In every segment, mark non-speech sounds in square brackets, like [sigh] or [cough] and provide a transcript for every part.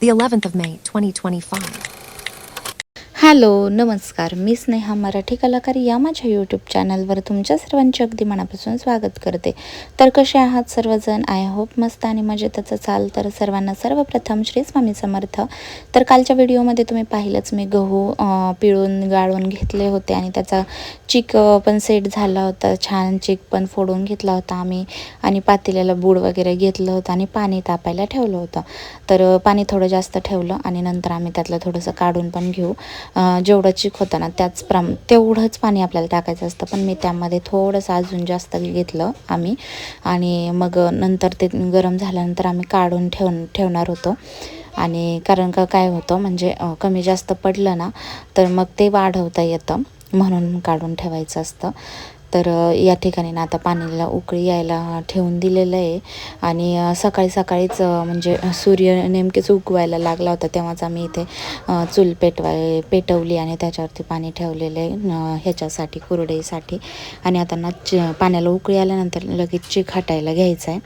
the 11th of May, 2025. Hello नमस्कार. मी स्नेहा मराठी कलाकार या माझ्या यूट्यूब चॅनलवर तुमच्या सर्वांचे अगदी मनापासून स्वागत करते. तर कसे आहात सर्वजण? आय होप मस्त आणि मजेतच असाल तर सर्वांना सर्वप्रथम श्री स्वामी समर्थ. तर कालच्या व्हिडिओमध्ये तुम्ही पाहिलंच मी गहू पिळून गाळून घेतले होते आणि त्याचा चिक पण सेट झाला होता. छान चिक पण फोडून घेतला होता आम्ही आणि पातेल्याला बूड वगैरे घेतलं होतं आणि पाणी तापायला ठेवलं होतं. तर पाणी थोडं जास्त ठेवलं आणि नंतर आम्ही त्यातलं थोडंसं काढून पण घेऊ. जेवढं चिक होतं ना त्याच प्रम तेवढंच पाणी आपल्याला टाकायचं असतं. पण मी त्यामध्ये थोडंसं अजून जास्त घेतलं आम्ही. आणि मग नंतर ते गरम झाल्यानंतर आम्ही काढून ठेव ठेवणार होतो. आणि कारण का काय होतं म्हणजे कमी जास्त पडलं ना तर मग ते वाढवता येतं. म्हणून काढून ठेवायचं असतं. तर या ठिकाणी ना आता पाणीला उकळी यायला ठेवून दिलेलं आहे. आणि सकाळी सकाळीच म्हणजे सूर्य नेमकेच उगवायला लागला होता तेव्हाच आम्ही इथे चूल पेटवाय पेटवली आणि त्याच्यावरती पाणी ठेवलेलं आहे ह्याच्यासाठी कुरडईसाठी. आणि आता ना च पाण्याला उकळी आल्यानंतर लगेच चिक हाटायला घ्यायचं आहे.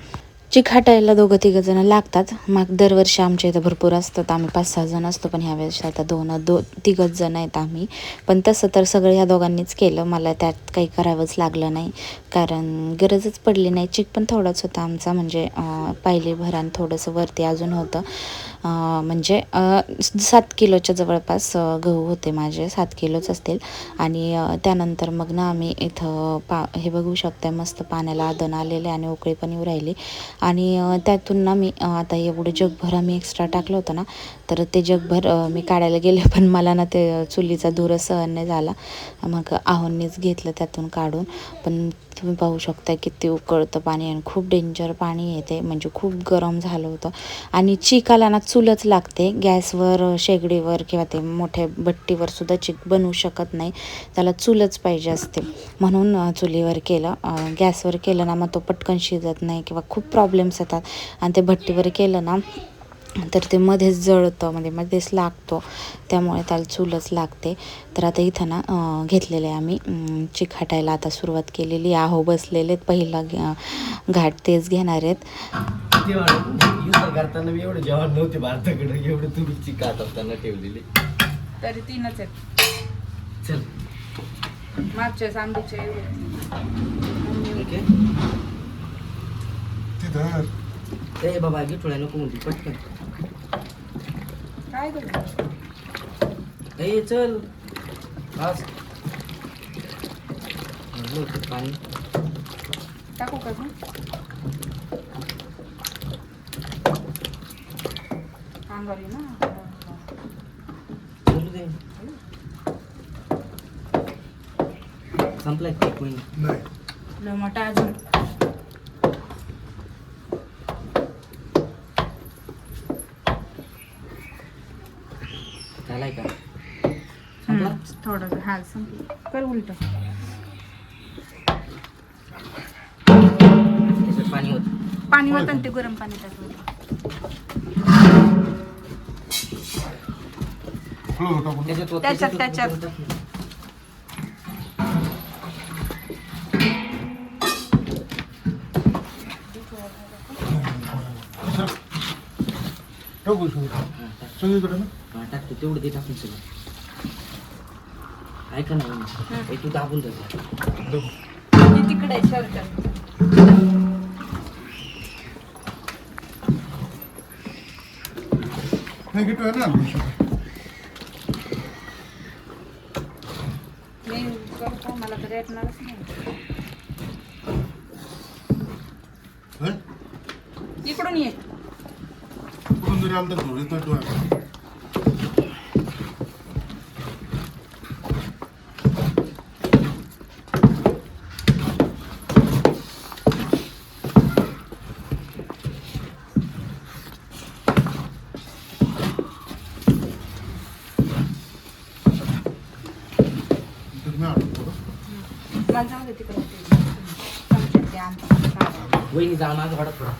चिखाटायला दोघं तिघंजणं लागतात. मग दरवर्षी आमच्या इथं भरपूर असतात. आम्ही पाच सहा जण असतो पण ह्यावेळेस आता दोन दो तिघंच जण आहेत आम्ही. पण तसं तर सगळं ह्या दोघांनीच केलं. मला त्यात काही करावंच लागलं नाही. कारण गरजच पडली नाही. चिक पण थोडाच होता आमचा. म्हणजे पहिले पायली भरान थोडंसं वरती अजून होतं. म्हणजे सात किलोच्या जवळपास गहू होते माझे. सात किलोच असतील. आणि त्यानंतर मग ना आम्ही इथं पा हे बघू शकता मस्त पाण्याला आदन आलेले आणि उकळी पण येऊ राहिली. आणि त्यातून ना मी आता एवढं जगभर आम्ही एक्स्ट्रा टाकलं होतं ना तर ते जगभर मी काढायला गेले. पण मला ना ते चुलीचा धूर सहन नाही झाला. मग आहोंनीच घेतलं त्यातून काढून. पण तुम्ही पाहू शकता किती उकळतं पाणी आणि खूप डेंजर पाणी येते म्हणजे खूप गरम झालं होतं. आणि चिकाला ना चुलच लागते. गॅसवर शेगडीवर किंवा ते मोठ्या भट्टीवर सुद्धा चिक बनवू शकत नाही. त्याला चूलच पाहिजे असते. म्हणून चुलीवर केलं. गॅसवर केलं ना मग तो पटकन शिजत नाही किंवा खूप प्रॉब्लेम्स येतात. आणि ते भट्टीवर केलं ना तर ते मध्येच जळतं म्हणजे मध्येच लागतो. त्यामुळे त्याला चूलच लागते. तर आता इथं ना घेतलेलं आहे आम्ही. हाटायला आता सुरुवात केलेली आहे. बसलेले आहेत पहिला घाट तेच घेणार आहेत. करताना मी एवढे जेवण नव्हते भारताकडे. एवढे तुम्ही चिकात असताना ठेवलेले. तरी तीनच आहेत. चल. मागच्या आंबीचे एवढे. ठीक आहे ए बाबा गिठोळ्या नको म्हणते पटकन. काय ए चल. आज म्हणलं होतं पाणी. टाकू का अंगारी ना? बोलू दे. संपलाय लय मोठा अजून झालाय का संपला थोडं हा संपलं कर उलट. पाणी होत. पाणी होतं ते गरम पाणी टाकलं त्याच्यात होतं, त्याच्यात- त्याच्यात. होतं. सगळीकडे टाकतो. तेवढं दे टाकून सगळं. ऐका ना तू दाबून जाते तिकडे शर्ट. नेगेटिव्ह आहे ना मी करतो मला तर येणारच नाही. हं? इकडून ये. कुठून तर. तर मी आलो थोडं. मला जाऊ दे तिकडे ते चमच्यात ते आणतो. काढा. वहिनी जा माझं वाटत थोडा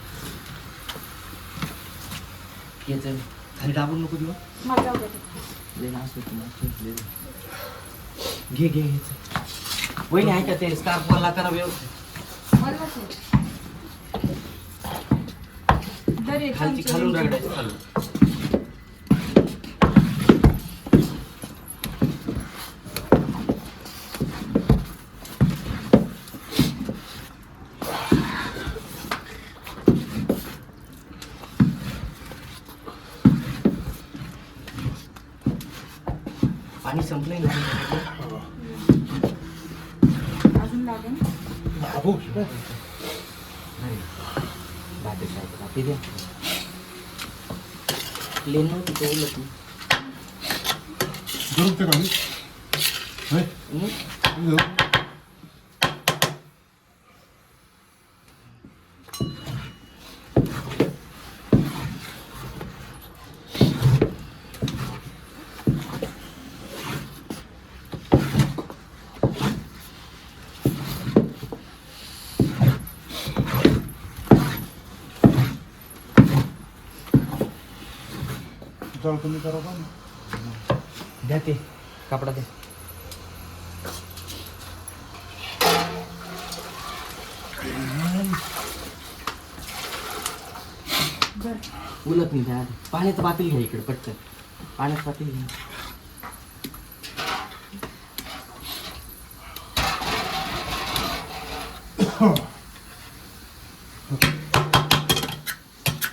ये चल. खाली दाबून नको लय. घे घे घे. वहिनी ऐका ते स्कार्फ मला करा व्यवस्थित. खालची खालून रगडायचं खालून. पाणी संपलंय ना अजून लागेल? बाबू नाही. बाकी द्या प्लेन नव्हती तो उलट? नाही. जरूर ते काही जाऊ तुम्ही करा का द्या ते कपडा द्या उलट नाही द्या पाण्याचं पातील घ्या इकडे पटकन. पाण्याचं पातील घ्या.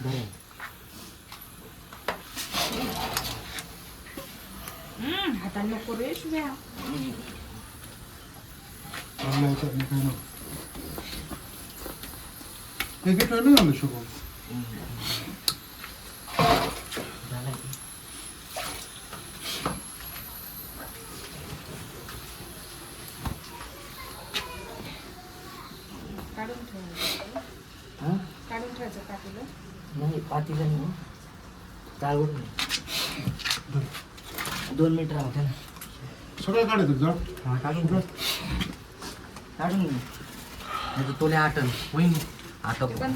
बरं [coughs] [coughs] हम्म, हाताला आहे, चांगलं आहे, काय नाही. हे घेत नाही झालं शुभम झालं काढून ठेवायचं हां काढून ठेवायचं पाठीला नाही पातीला नाही. चालवत नाही. दोन मिनिट राहते ना. सगळं काढायचं जा. हा काढून घे. काढून घे. तोले आटन होईन. आता कर.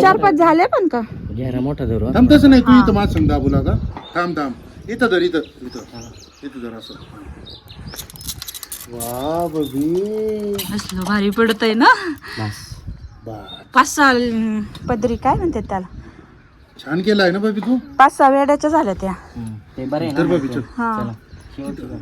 चार पाच झाले पण का? घ्या मोठा धरू थांब तसं नाही तू इथं माझ संग दाबूला का थांब थांब. इथं धर इथं इथं. इथं धर असं. वा बबी. असलं भारी पडत आहे ना? बस. बा पाच अं, पदरी काय म्हणतात त्याला? छान केलं आहे ना बबी तू? पाच सहा वेड्याच्या झाल्या त्या. हम्म. ते बरं आहे तर ना बबी चल. हा. चला. शेवटचं कर.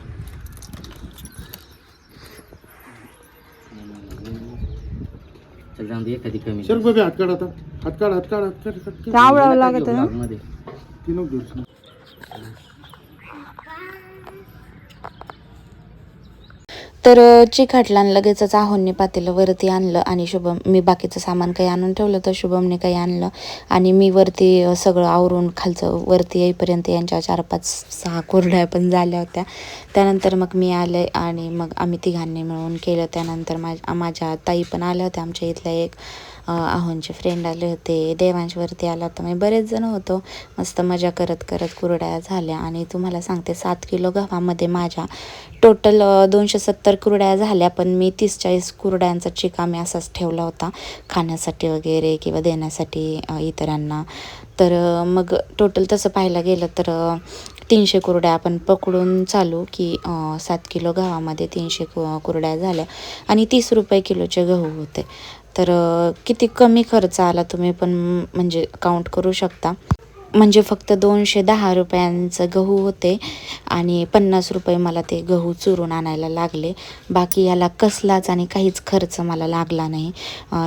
चल जाऊन दे एखादी कमी. सर बबी हात काढ आता. हात काढ हात काढ हात काढ हात काढ. आवडावं लागत ती नको घेऊस. तर चिखाटला लगेचच आहोंनी पातेलं वरती आणलं आणि शुभम मी बाकीचं सामान काही आणून ठेवलं तर शुभमने काही आणलं आणि मी वरती सगळं आवरून खालचं वरती येईपर्यंत यांच्या चार पाच सहा कोरड्या पण झाल्या होत्या. त्यानंतर मग मी आले आणि मग आम्ही तिघांनी मिळून केलं. त्यानंतर माझ्या माझ्या ताई पण आल्या होत्या आमच्या इथल्या एक. आहोंचे फ्रेंड आले होते. देवांशवरती आला होता. मी बरेच जण होतो. मस्त मजा करत करत कुरड्या झाल्या. आणि तुम्हाला सांगते सात किलो गव्हामध्ये माझ्या टोटल दोनशे सत्तर कुरड्या झाल्या. पण मी तीस चाळीस कुरड्यांचा चिका मी असाच ठेवला होता. खाण्यासाठी वगैरे किंवा देण्यासाठी इतरांना. तर मग टोटल तसं पाहायला गेलं तर तीनशे कुरड्या आपण पकडून चालू की सात किलो गव्हामध्ये तीनशे कु कुरड्या झाल्या. आणि तीस रुपये किलोचे गहू होते. तर किती कमी खर्च आला तुम्ही पण म्हणजे काउंट करू शकता? म्हणजे फक्त दोनशे दहा रुपयांचं गहू होते आणि पन्नास रुपये मला ते गहू चुरून आणायला लागले. बाकी याला कसलाच आणि काहीच खर्च मला लागला नाही.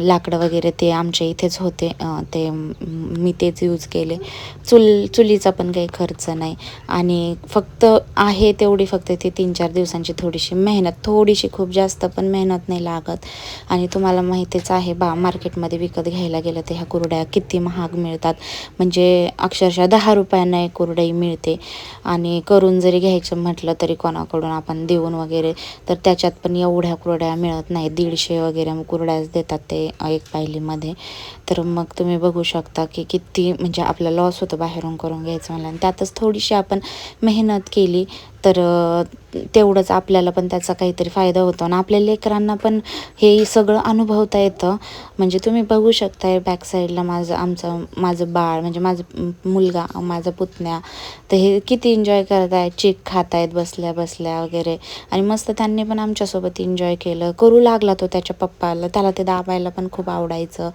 लाकडं वगैरे ते आमच्या इथेच होते. ते मी तेच यूज केले. चुल चुलीचा पण काही खर्च नाही. आणि फक्त आहे तेवढी फक्त ती तीन चार दिवसांची थोडीशी मेहनत. थोडीशी खूप जास्त पण मेहनत नाही लागत. आणि तुम्हाला माहितीच आहे बा मार्केटमध्ये विकत घ्यायला गेलं तर ह्या कुरड्या किती महाग मिळतात. म्हणजे अक्षरशः दहा रुपयांना एक कुरडई मिळते. आणि करून जरी घ्यायचं म्हटलं तरी कोणाकडून आपण देऊन वगैरे तर त्याच्यात पण एवढ्या कुरड्या मिळत नाही दीडशे वगैरे कुरड्याच देतात ते एक पायलीमध्ये. तर मग तुम्ही बघू शकता की किती म्हणजे आपला लॉस होतो बाहेरून करून घ्यायचं म्हणलं. आणि त्यातच थोडीशी आपण मेहनत केली तर तेवढंच आपल्याला पण त्याचा काहीतरी फायदा होतो. आणि आपल्या लेकरांना पण हे सगळं अनुभवता येतं. म्हणजे तुम्ही बघू शकताय बॅक साईडला माझं आमचं माझं बाळ म्हणजे माझं मुलगा माझा पुतण्या. तर हे किती एन्जॉय करत आहेत चिक खात आहेत बसल्या बसल्या वगैरे. आणि मस्त त्यांनी पण आमच्यासोबत एन्जॉय केलं. करू लागला तो त्याच्या पप्पाला. त्याला ते दाबायला पण खूप आवडायचं.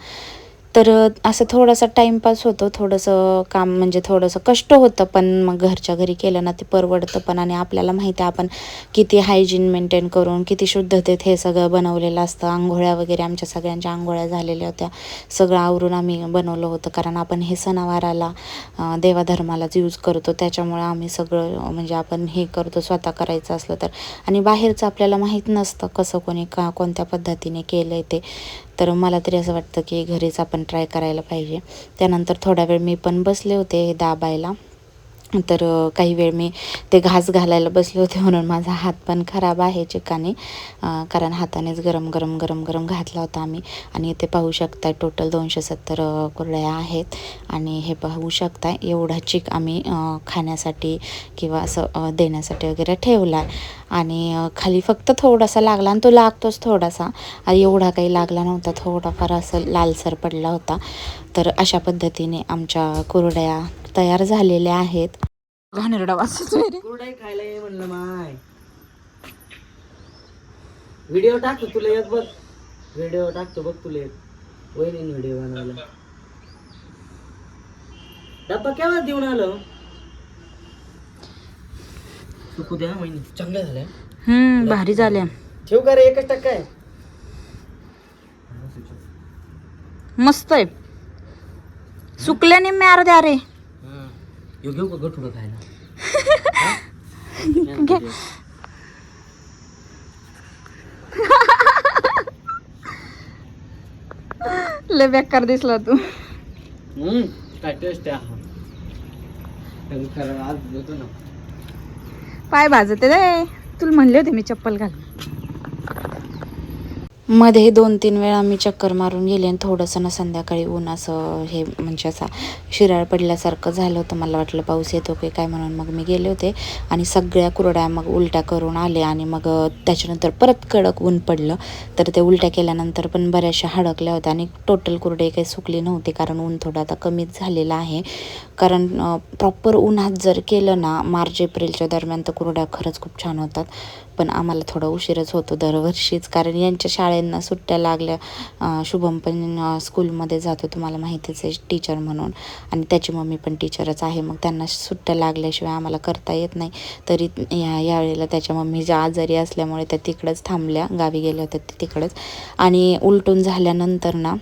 तर असं थोडासा टाईमपास होतो थोडंसं काम म्हणजे थोडंसं कष्ट होतं पण मग घरच्या घरी केलं ना ते परवडतं पण आणि आपल्याला माहिती आहे आपण किती हायजीन मेंटेन करून किती शुद्धतेत हे सगळं बनवलेलं असतं. आंघोळ्या वगैरे आमच्या सगळ्यांच्या आंघोळ्या झालेल्या होत्या. सगळं आवरून आम्ही बनवलं होतं कारण आपण हे सणावाराला देवाधर्मालाच यूज करतो. त्याच्यामुळे आम्ही सगळं म्हणजे आपण हे करतो स्वतः करायचं असलं तर. आणि बाहेरचं आपल्याला माहीत नसतं कसं कोणी का कोणत्या पद्धतीने केलं आहे ते. तर मला तरी असं वाटतं की घरीच आपण ट्राय करायला पाहिजे. त्यानंतर थोडा वेळ मी पण बसले होते दाबायला. तर काही वेळ मी ते घास घालायला बसले होते म्हणून माझा हात पण खराब आहे चिकाने. कारण हातानेच गरम गरम गरम गरम घातला होता आम्ही. आणि इथे पाहू शकताय टोटल दोनशे सत्तर कुरड्या आहेत. आणि हे पाहू शकताय एवढा चिक आम्ही खाण्यासाठी किंवा असं देण्यासाठी वगैरे ठेवला आहे आणि खाली फक्त थोडासा लागला आणि तो लागतोच थोडासा. आणि एवढा काही लागला नव्हता थोडाफार असं लालसर पडला होता. तर अशा पद्धतीने आमच्या कुरड्या तयार झालेल्या आहेत. घाणेरडा वास येतोय रे. कुरडाई खायला ये म्हणलं माय. व्हिडिओ टाकतो तुला एक बघ. व्हिडिओ टाकतो बघ तुला एक वहिनी व्हिडिओ बनवायला डब्बा केव्हा देऊन आलो? सुकू द्या ना वहिनी? चांगलं झालं हम्म भारी झाल्या. ठेव का रे एकच टक्का आहे? मस्त आहे. सुकल्याने मी अर्ध्या रे. ह्यो घेऊ का गठुडं खायला लय बेकार दिसला तू. हम्म काय टेस्ट आहे आज देतो ना. पाय भाजते रे. तुला म्हणले होते मी चप्पल घाल मध्ये दोन तीन वेळा मी चक्कर मारून गेले आणि थोडंसं ना संध्याकाळी ऊन असं हे म्हणजे असा शिराळ पडल्यासारखं झालं होतं. मला वाटलं पाऊस येतो की काय म्हणून मग मी गेले होते आणि सगळ्या कुरड्या मग उलट्या करून आले आणि मग त्याच्यानंतर परत कडक ऊन पडलं. तर ते उलट्या केल्यानंतर पण बऱ्याचशा हडकल्या होत्या आणि टोटल कुरडे काही सुकली नव्हती कारण ऊन थोडं आता कमीच झालेलं आहे. कारण प्रॉपर उन्हात जर केलं ना मार्च एप्रिलच्या दरम्यान तर कुरड्या खरंच खूप छान होतात. पण आम्हाला थोडा उशीरच होतो दरवर्षीच. कारण यांच्या शाळेंना सुट्ट्या लागल्या. शुभम पण स्कूलमध्ये जातो तुम्हाला माहितीच आहे टीचर म्हणून. आणि त्याची मम्मी पण टीचरच आहे. मग त्यांना सुट्ट्या लागल्याशिवाय आम्हाला करता येत नाही. तरी या यावेळेला त्याच्या मम्मी ज्या आजारी असल्यामुळे त्या तिकडंच थांबल्या. गावी गेल्या होत्या तिकडंच. आणि उलटून झाल्यानंतर ना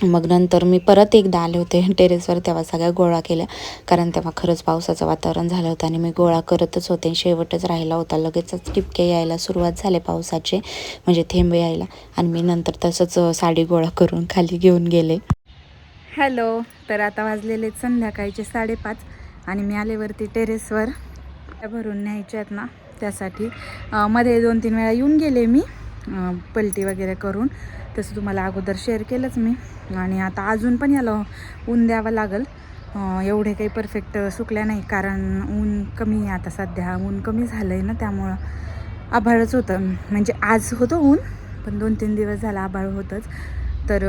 मग नंतर मी परत एकदा आले होते टेरेसवर तेव्हा सगळ्या गोळा केल्या. कारण तेव्हा खरंच पावसाचं वातावरण झालं होतं आणि मी गोळा करतच होते. शेवटच राहिला होता. लगेचच टिपके यायला सुरुवात झाले पावसाचे म्हणजे थेंब यायला. आणि मी नंतर तसंच साडी गोळा करून खाली घेऊन गेले. हॅलो तर आता वाजलेले संध्याकाळचे साडेपाच आणि मी आलेवरती टेरेसवर. त्या भरून न्यायच्या आहेत ना त्यासाठी. मध्ये दोन तीन वेळा येऊन गेले मी. पलटी वगैरे करून तसं तुम्हाला अगोदर शेअर केलंच मी. आणि आता अजून पण याला ऊन द्यावं लागेल. एवढे काही परफेक्ट सुकल्या नाही. कारण ऊन कमी आहे आता सध्या. ऊन कमी झालं आहे ना त्यामुळं आभाळच होतं. म्हणजे आज होतं ऊन पण दोन तीन दिवस झाला आभाळ होतंच. तर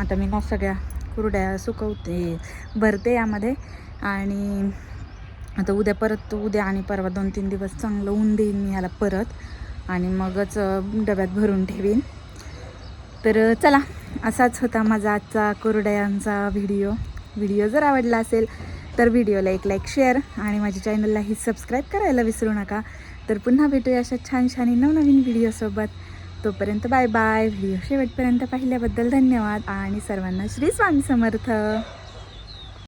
आता मी ना सगळ्या कुरड्या सुकवते भरते यामध्ये. आणि आता उद्या परत उद्या आणि परवा दोन तीन दिवस चांगलं ऊन देईन मी ह्याला परत. आणि मगच डब्यात भरून ठेवीन. तर चला असाच होता माझा आजचा कोरड्यांचा व्हिडिओ. व्हिडिओ जर आवडला असेल तर व्हिडिओला एक लाईक शेअर आणि माझ्या चॅनललाही सबस्क्राईब करायला विसरू नका. तर पुन्हा भेटूया अशा छान छान नवनवीन व्हिडिओसोबत तोपर्यंत बाय बाय व्हिडिओ शेवटपर्यंत पाहिल्याबद्दल धन्यवाद आणि सर्वांना श्री स्वामी समर्थ.